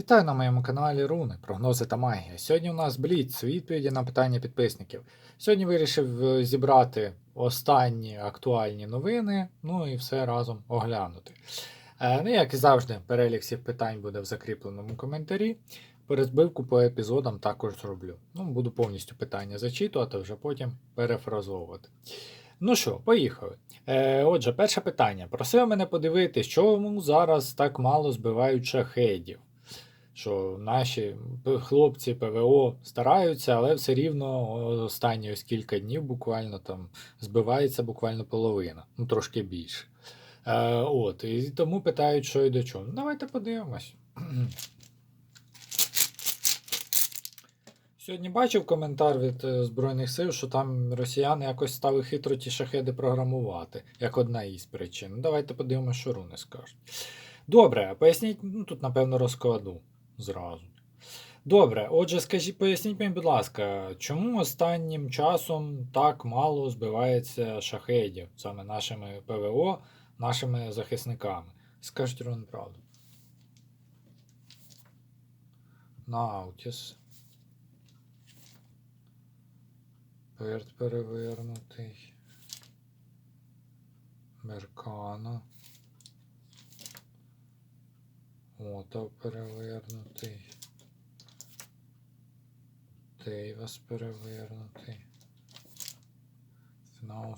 Вітаю на моєму каналі Руни, прогнози та магія. Сьогодні у нас Бліц, відповіді на питання підписників. Сьогодні вирішив е, зібрати останні актуальні новини, ну і все разом оглянути. Е, ну, як і завжди, перелік всіх питань буде в закріпленому коментарі. Перезбивку по епізодам також зроблю. Ну, буду повністю питання зачитувати, вже потім перефразовувати. Ну що, поїхали. Е, отже, перше питання. Просив мене подивитись, чому зараз так мало збивають шахедів. Що наші хлопці ПВО стараються, але все рівно останні ось кілька днів буквально там збивається буквально половина, ну трошки більше. Е, от, і тому питають, що і до чого. Ну, Давайте подивимось. Сьогодні бачив коментар від е, Збройних сил, що там росіяни якось стали хитро ті шахеди програмувати, як одна із причин. Ну, Давайте подивимося, що руни скажуть. Добре, поясніть, ну тут, напевно, розкладу зразу. Добре, отже, скажіть, поясніть мені, будь ласка, чому останнім часом так мало збивається шахедів, саме нашими ПВО, нашими захисниками? Скажіть Рон правду. Наутіс. Перт перевернутий. Меркана. Отав перевернутий. Дейвас перевернутий. Фінал.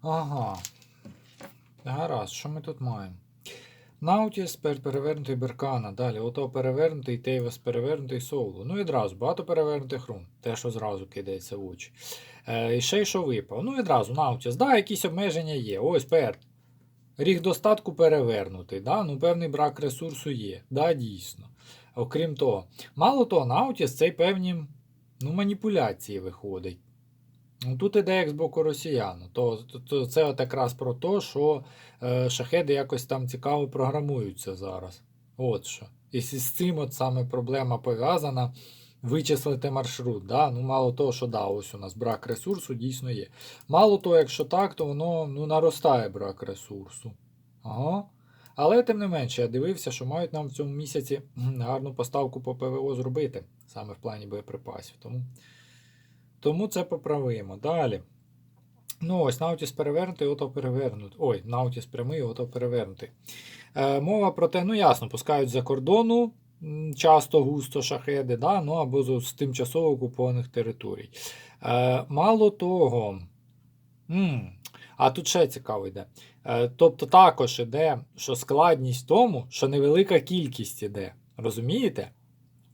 Ага. Гаразд, що ми тут маємо? Наутіс перевернутий Беркана. Далі ото перевернутий, Тейвас перевернутий Соулу. Ну і одразу багато перевернутих рун. Те, що зразу кидається в очі. Е, і ще й що випав. Ну і одразу Наутіс. Да, якісь обмеження є. Ось пер. Ріг достатку перевернутий. Да? Ну, певний брак ресурсу є. Да, дійсно. Окрім того, мало того, Наутіс це й певні ну, маніпуляції виходить. Ну, Тут іде як з боку росіян. То, то, то це от якраз про те, що е, шахеди якось там цікаво програмуються зараз. От що. І з цим от саме проблема пов'язана. Вичислити маршрут. Да? Ну, мало того, що да, ось у нас брак ресурсу дійсно є. Мало того, якщо так, то воно ну, наростає брак ресурсу. Ага. Але тим не менше, я дивився, що мають нам в цьому місяці гарну поставку по ПВО зробити, саме в плані боєприпасів. Тому, тому це поправимо. Далі. Ну, ось Наутіс перевернутий, ото перевернутий. Ой, Наутіс прямий, ото перевернутий. Е, мова про те, ну ясно, пускають за кордону часто густо шахеди, да? ну або з, з тимчасово окупованих територій. Е, мало того, м, а тут ще цікаво йде. Е, тобто також іде, що складність в тому, що невелика кількість іде. Розумієте?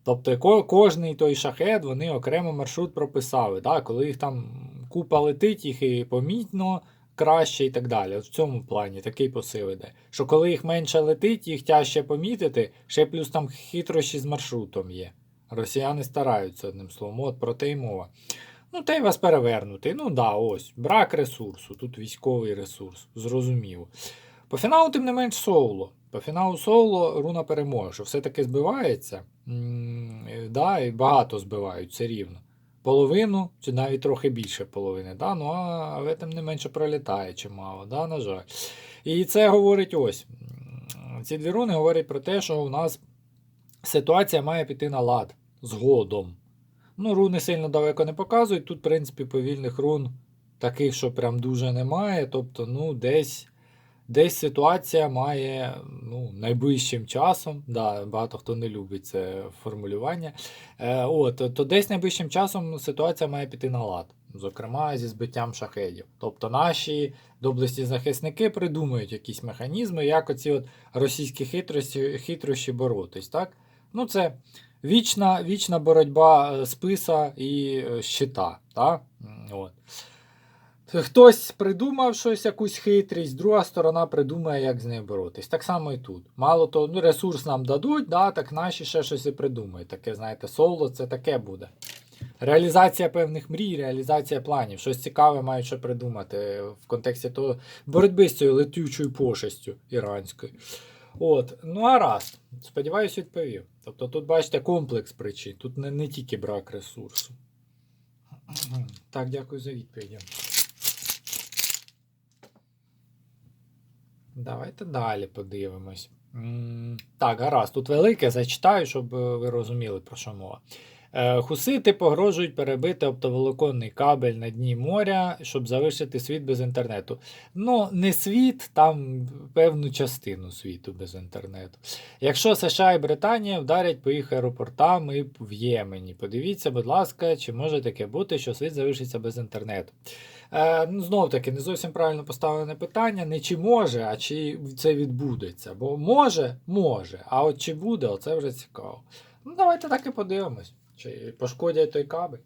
Тобто ко- кожний той шахет вони окремо маршрут прописали. Да? Коли їх там купа летить, їх і помітно краще і так далі. От в цьому плані такий посил іде. Що коли їх менше летить, їх тяжче помітити, ще плюс там хитрощі з маршрутом є. Росіяни стараються одним словом, от про те й мова. Ну, та й вас перевернутий. Ну да, ось. Брак ресурсу, тут військовий ресурс, зрозуміло. По фіналу, тим не менш, соло. По фіналу соло руна переможе, що все-таки збивається. М, е, да, і багато збивають все рівно. Половину, чи навіть трохи більше половини. Да? Ну, а, але тим не менше пролітає чимало, да, на жаль. І це говорить ось. Ці дві руни говорять про те, що у нас ситуація має піти на лад згодом. Ну, руни сильно далеко не показують. Тут, в принципі, повільних рун таких, що прям дуже немає. Тобто, ну, десь, десь ситуація має ну, найближчим часом. Да, багато хто не любить це формулювання. Е, от, то, десь найближчим часом ситуація має піти на лад. Зокрема, зі збиттям шахедів. Тобто наші доблесті захисники придумають якісь механізми, як оці от російські хитрості, хитрощі боротись. Так? Ну, це вічна, вічна боротьба е, списа і е, щита. Так? От. Хтось придумав щось, якусь хитрість, друга сторона придумає, як з нею боротись. Так само і тут. Мало того, ну, ресурс нам дадуть, да, так наші ще щось і придумають. Таке, знаєте, соло це таке буде. Реалізація певних мрій, реалізація планів. Щось цікаве мають ще придумати в контексті того боротьби з цією летючою пошестю іранською. От, ну а раз. Сподіваюсь, відповів. Тобто тут, бачите, комплекс причин. Тут не, не тільки брак ресурсу. Так, дякую за відповіді. Давайте далі подивимось. Так, гаразд. Тут велике, зачитаю, щоб е, ви розуміли, про що мова. Е, Хусити погрожують перебити оптоволоконний кабель на дні моря, щоб залишити світ без інтернету. Ну, не світ, там певну частину світу без інтернету. Якщо США і Британія вдарять по їх аеропортам і в Ємені, подивіться, будь ласка, чи може таке бути, що світ залишиться без інтернету. Е, ну, знов таки, не зовсім правильно поставлене питання. Не чи може, а чи це відбудеться. Бо може, може. А от чи буде, оце вже цікаво. Ну, давайте так і подивимось. Чи пошкодять той кабель.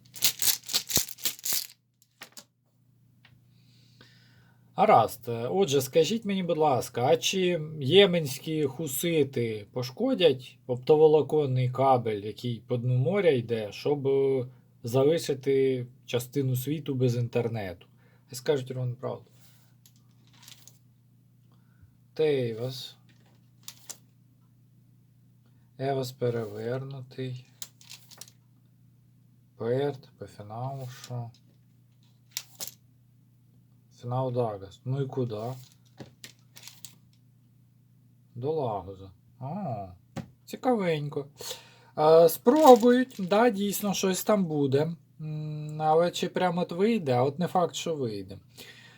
Гаразд. Отже, скажіть мені, будь ласка, а чи єменські хусити пошкодять оптоволоконний кабель, який по дну моря йде, щоб е, залишити частину світу без інтернету? Скажуть ровно правду. Тейвас. Евас перевернутий. Перт, по що? Фінал Дагас. Ну і куди? До Лагоза. А, цікавенько. Е, спробують, да, дійсно, щось там буде. Але чи прямо от вийде, а от не факт, що вийде.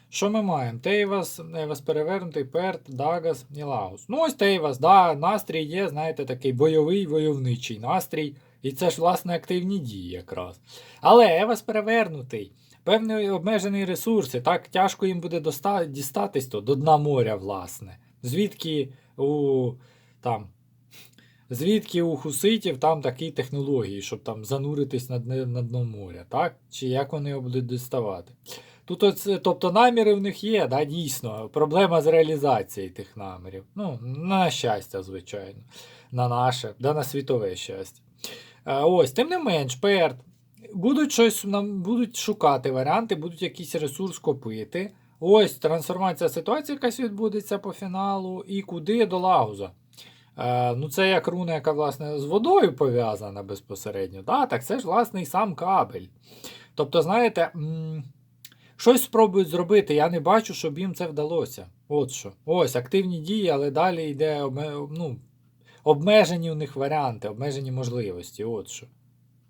Що ми маємо? Тейвас, Тейвас перевернутий, Перт, Дагас і Лагос. Ну, ось Тейвас, да, настрій є, знаєте, такий бойовий, войовничий настрій. І це ж, власне, активні дії якраз. Але Евас перевернутий. Певний обмежений ресурси, так тяжко їм буде доста- дістатись то до дна моря, власне. Звідки у там. Звідки у хуситів там такі технології, щоб там зануритись на, дне- на дно моря, так? Чи як вони його будуть діставати? Тут, оце, тобто наміри в них є, да, дійсно. Проблема з реалізацією тих намірів. Ну, на щастя, звичайно. На наше, да на світове щастя. Е, Ось, тим не менш, ПЕРТ. Будуть щось нам будуть шукати варіанти, будуть якийсь ресурс копити. Ось трансформація ситуації, якась відбудеться по фіналу, і куди до Лагуза. Е, ну, це як руна, яка, власне, з водою пов'язана безпосередньо. Да, так це ж, власне, і сам кабель. Тобто, знаєте, м, щось спробують зробити, я не бачу, щоб їм це вдалося. От що. Ось, активні дії, але далі йде ну, обмежені у них варіанти, обмежені можливості. От що.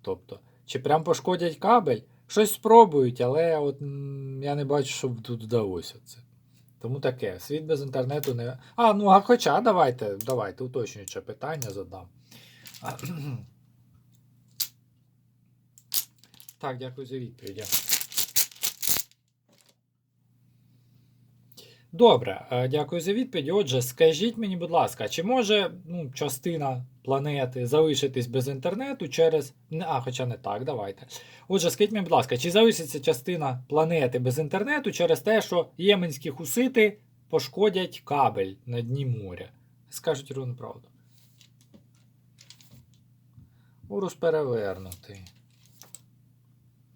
Тобто, чи прям пошкодять кабель? Щось спробують, але от, я не бачу, щоб тут вдалося це. Тому таке, світ без інтернету не. А, ну а хоча давайте, давайте, уточнююче питання задам. Так, дякую за відповіді. Добре, е, дякую за відповідь. Отже, скажіть мені, будь ласка, чи може ну, частина планети залишитись без інтернету через. А, хоча не так, давайте. Отже, скажіть мені, будь ласка, чи залишиться частина планети без інтернету через те, що єменські хусити пошкодять кабель на дні моря? Скажуть рівну правду. Урус перевернутий.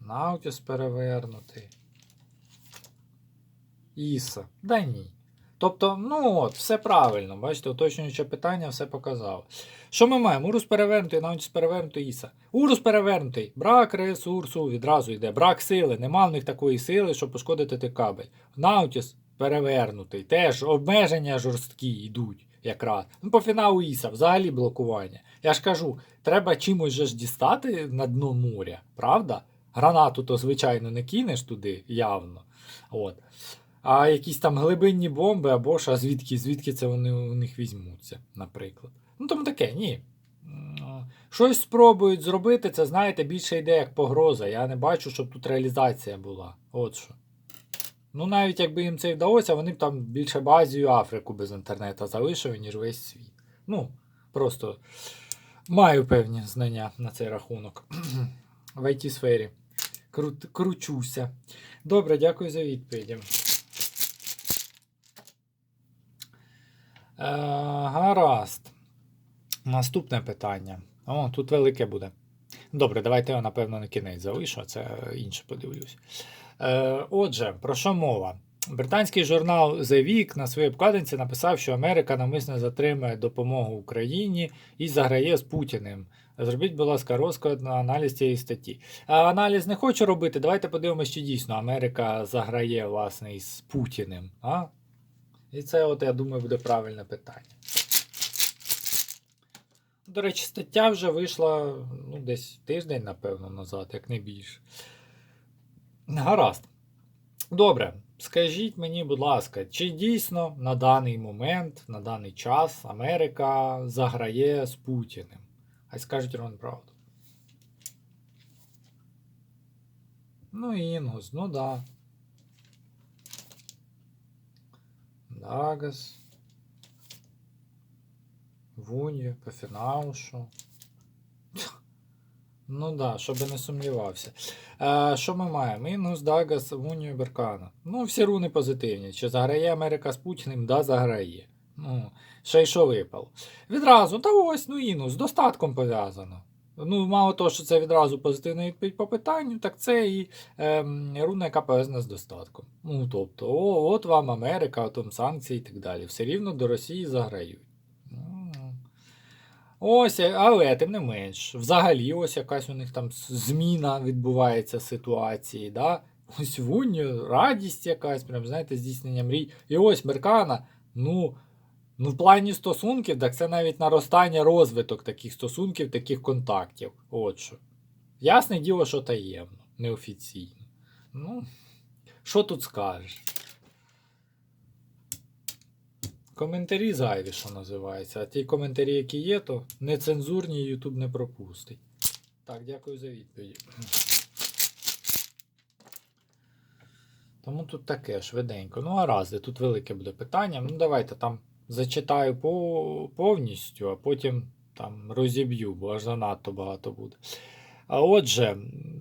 Наутіс перевернутий. Іса. Да ні. Тобто, ну от, все правильно, бачите, уточнююче питання все показав. Що ми маємо? Урус перевернутий, Наутіс перевернутий, Іса. Урус перевернутий. Брак ресурсу відразу йде. Брак сили. Нема в них такої сили, щоб пошкодити той кабель. Наутіс перевернутий. Теж обмеження жорсткі йдуть якраз. Ну, по фіналу Іса, взагалі блокування. Я ж кажу, треба чимось же ж дістати на дно моря, правда? Гранату то, звичайно, не кинеш туди явно. От. А якісь там глибинні бомби або ж, а звідки, звідки це вони у них візьмуться, наприклад. Ну тому таке, ні. Щось спробують зробити, це, знаєте, більше йде як погроза. Я не бачу, щоб тут реалізація була. От що. Ну, навіть якби їм це вдалося, вони б там більше Азію, Африку без інтернету залишили, ніж весь світ. Ну, просто маю певні знання на цей рахунок. В it сфері Крут, кручуся. Добре, дякую за відповіді. Гаразд. Наступне питання. О, тут велике буде. Добре, давайте я, напевно, на кінець залишу, це інше подивлюсь. Е, отже, про що мова? Британський журнал The Week на своїй обкладинці написав, що Америка навмисно затримує допомогу Україні і заграє з Путіним. Зробіть, будь ласка, розклад на аналіз цієї статті. А аналіз не хочу робити. Давайте подивимося, чи дійсно Америка заграє власне із Путіним. А? І це, от, я думаю, буде правильне питання. До речі, стаття вже вийшла ну, десь тиждень, напевно, назад, як не більше. Гаразд. Добре, скажіть мені, будь ласка, чи дійсно на даний момент, на даний час Америка заграє з Путіним? Хай скажуть Рон правду. Ну, Інгус, ну да. Дагас. Вуньє, Пафінаушу. Ну да, щоб не сумнівався. Е, що ми маємо? Інгус, Дагас, Вуньо, Беркана. Ну, всі руни позитивні. Чи заграє Америка з Путіним? Да, заграє. Ну, ще й що випало. Відразу, та ось, ну Інгус, з достатком пов'язано. Ну, мало того, що це відразу позитивна відповідь по питанню, так це і ем, руна, яка пов'язана з достатком. Ну, тобто, о, от вам Америка, от вам санкції і так далі. Все рівно до Росії заграють. Ну, Ось, але тим не менш, взагалі, ось якась у них там зміна відбувається ситуації. Да? Ось вунь, радість якась, прям, знаєте, здійснення мрій. І ось Меркана, ну, ну, в плані стосунків, так це навіть наростання, розвиток таких стосунків, таких контактів. От що. Ясне діло, що таємно, неофіційно. Ну, що тут скажеш? Коментарі зайві, що називається. А ті коментарі, які є, то нецензурні YouTube не пропустить. Так, дякую за відповідь. Тому тут таке швиденько. Ну, а разі, тут велике буде питання. Ну, давайте там зачитаю по, повністю, а потім там розіб'ю, бо аж занадто багато буде. А отже,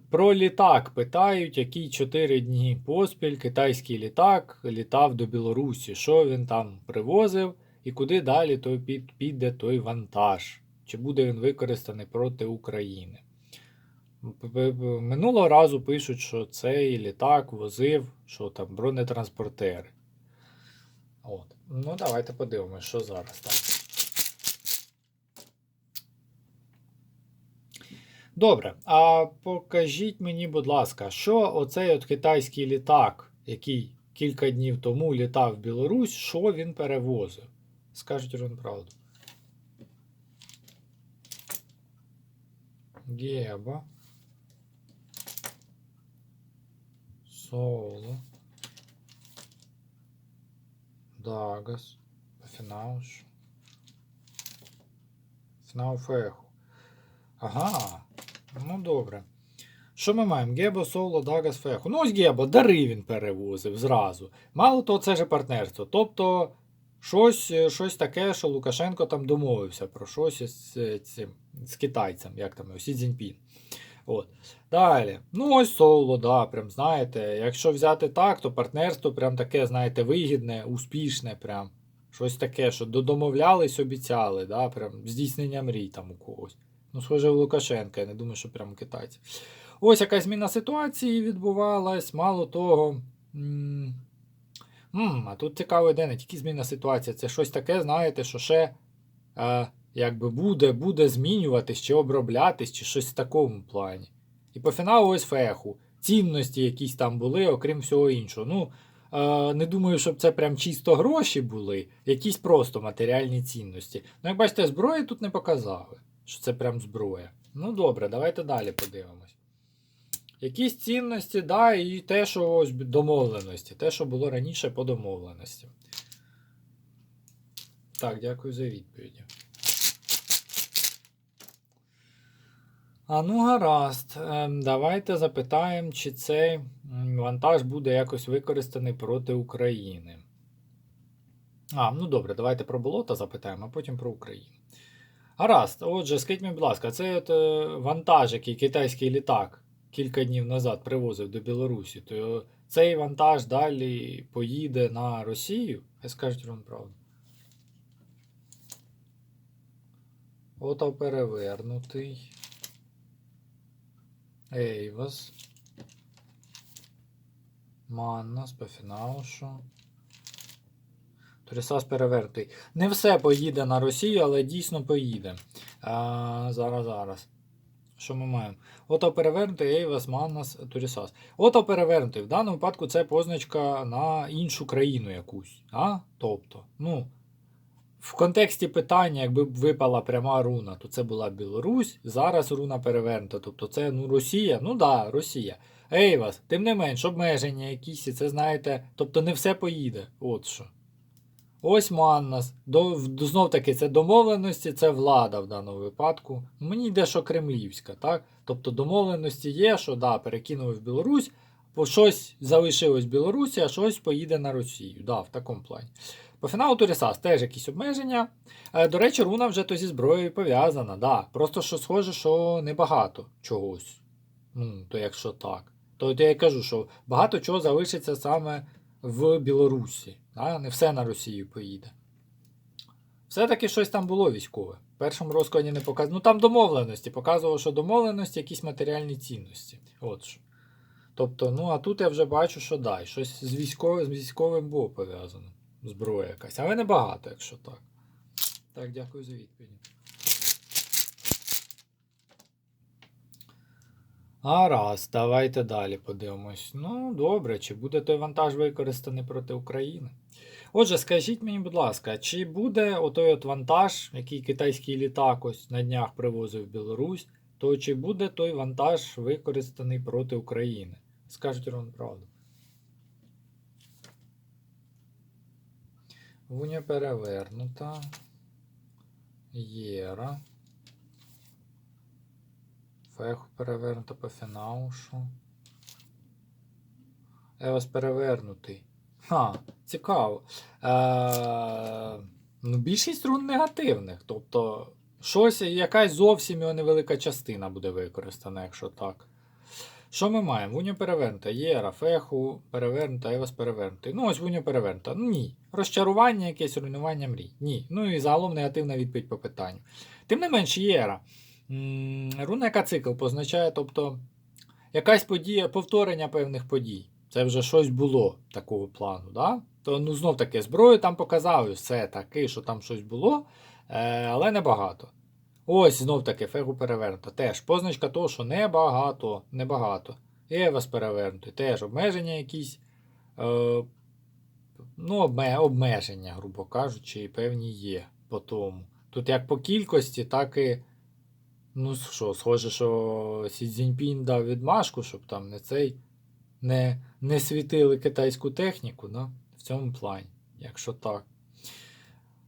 про літак питають, який 4 дні поспіль китайський літак літав до Білорусі. Що він там привозив і куди далі той під, піде той вантаж? Чи буде він використаний проти України? Минулого разу пишуть, що цей літак возив що там, бронетранспортери. От. Ну, давайте подивимось, що зараз там. Добре, а покажіть мені, будь ласка, що оцей от китайський літак, який кілька днів тому літав в Білорусь, що він перевозив? Скажіть вам правду. Геба. Соло. Дагас. Фінауш. Фінауфеху. Ага. Ну добре. Що ми маємо? Гебо, Соло, Дагас, Феху. Ну ось Гебо, дари він перевозив зразу. Мало того, це же партнерство. Тобто, щось, е, щось таке, що Лукашенко там домовився про щось із е, цим, з китайцем, як там Сі Цзіньпін. От. Далі. Ну, ось соло, да, прям знаєте. Якщо взяти так, то партнерство прям таке, знаєте, вигідне, успішне, прям. Щось таке, що додомовлялись, обіцяли, да, прям здійснення мрій там у когось. Ну, схоже, у Лукашенка, я не думаю, що прямо китайці. Ось якась зміна ситуації відбувалась, мало того. м, м, а тут цікаво йде не тільки зміна ситуації, це щось таке, знаєте, що ще е, якби буде, буде змінюватись, чи оброблятись, чи щось в такому плані. І по фіналу ось феху. Цінності якісь там були, окрім всього іншого. Ну, е, не думаю, щоб це прям чисто гроші були, якісь просто матеріальні цінності. Ну, як бачите, зброї тут не показали, що це прям зброя. Ну добре, давайте далі подивимось. Якісь цінності, да, і те, що ось домовленості, те, що було раніше по домовленості. Так, дякую за відповіді. А ну гаразд. Ем, давайте запитаємо, чи цей вантаж буде якось використаний проти України. А, ну добре, давайте про болото запитаємо, а потім про Україну. Гаразд, отже, скажіть мені, будь ласка, цей от е, вантаж, який китайський літак кілька днів назад привозив до Білорусі, то цей вантаж далі поїде на Росію? Хай скажуть вам правду. Ото перевернутий. Ейвас. Маннас, Пафінаушу. Торісас перевертий. Не все поїде на Росію, але дійсно поїде. А, зараз, зараз. Що ми маємо? Ото перевернутий Ейвас, Маннас, Турісас. Ото перевернутий. В даному випадку це позначка на іншу країну якусь. А? Тобто, ну, в контексті питання, якби випала пряма руна, то це була Білорусь, зараз руна перевернута. Тобто це ну, Росія, ну да, Росія. Ейвас, тим не менш, обмеження якісь, це знаєте, тобто не все поїде. От що. Ось Маннас. Знов таки, це домовленості, це влада в даному випадку. Мені йде, що кремлівська, так? Тобто домовленості є, що да, перекинули в Білорусь, бо щось залишилось в Білорусі, а щось поїде на Росію. Да, в такому плані. По фіналу Турісас теж якісь обмеження. Е, До речі, руна вже то зі зброєю пов'язана. Да. Просто що схоже, що небагато чогось. Ну, то якщо так. То я й кажу, що багато чого залишиться саме в Білорусі. Да? Не все на Росію поїде. Все-таки щось там було військове. В першому розкладі не показувало. Ну там домовленості. Показувало, що домовленості якісь матеріальні цінності. От що. Тобто, ну а тут я вже бачу, що да, щось з військовим, з військовим було пов'язано. Зброя якась. Але небагато, якщо так. Так, дякую за відповідь. Гаразд, давайте далі подивимось. Ну, добре, чи буде той вантаж використаний проти України? Отже, скажіть мені, будь ласка, чи буде отой от вантаж, який китайський літак ось на днях привозив в Білорусь, то чи буде той вантаж використаний проти України? Скажіть Рон правду. Вуня перевернута. Єра. Феху перевернута по фінаушу. Евас перевернутий. Ха, цікаво. Е, ну, більшість рун негативних. Тобто, щось, якась зовсім його невелика частина буде використана, якщо так. Що ми маємо? Вуня перевернута, Єра, Феху перевернута, Евас перевернутий. Ну, ось Вуня перевернута. Ну, ні. Розчарування, якесь руйнування мрій. Ні. Ну і загалом негативна відповідь по питанню. Тим не менш, Єра. Руна, яка цикл позначає, тобто якась подія, повторення певних подій. Це вже щось було такого плану. Да? То ну, знов таки зброю там показали, все таки, що там щось було, е, але небагато. Ось знов таки фегу перевернуто. Теж позначка того, що небагато, небагато. Евас перевернутий, теж обмеження якісь. Е, ну, обмеження, грубо кажучи, і певні є по тому. Тут як по кількості, так і. Ну що, схоже, що Сі Цзіньпін дав відмашку, щоб там не цей не, не світили китайську техніку, да? в цьому плані, якщо так.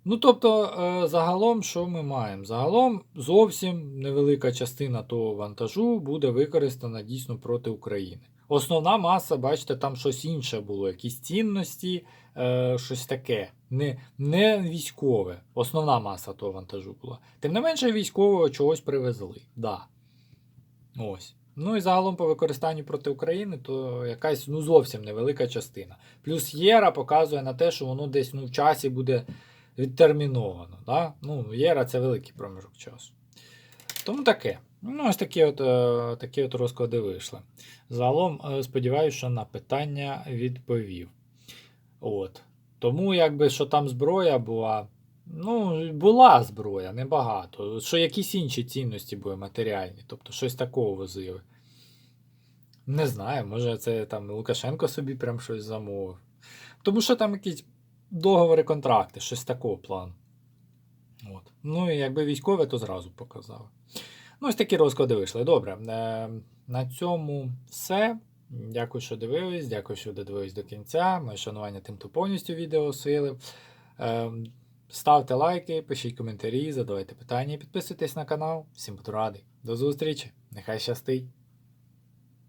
Ну, тобто, е, загалом, що ми маємо? Загалом зовсім невелика частина того вантажу буде використана дійсно проти України. Основна маса, бачите, там щось інше було, якісь цінності, е, щось таке. Не, не військове. Основна маса того вантажу була. Тим не менше, військового чогось привезли. Да. Ось. Ну і загалом по використанню проти України, то якась ну, зовсім невелика частина. Плюс Єра показує на те, що воно десь ну, в часі буде відтерміновано. Да? Ну, Єра це великий проміжок часу. Тому таке. Ну, ось такі от, е, такі от розклади вийшли. Загалом, е, сподіваюся, що на питання відповів. От. Тому, якби що там зброя була. Ну, була зброя, небагато. Що якісь інші цінності були матеріальні, тобто щось такого возили. Не знаю, може це там Лукашенко собі прям щось замовив. Тому що там якісь договори, контракти, щось такого плану. От. Ну і якби військове, то зразу показали. Ну, ось такі розклади вийшли. Добре. Е, на цьому все. Дякую, що дивились. Дякую, що додивились до кінця. Моє шанування тим, хто повністю відео осилив. Е, ставте лайки, пишіть коментарі, задавайте питання підписуйтесь на канал. Всім буду радий. До зустрічі! Нехай щастить!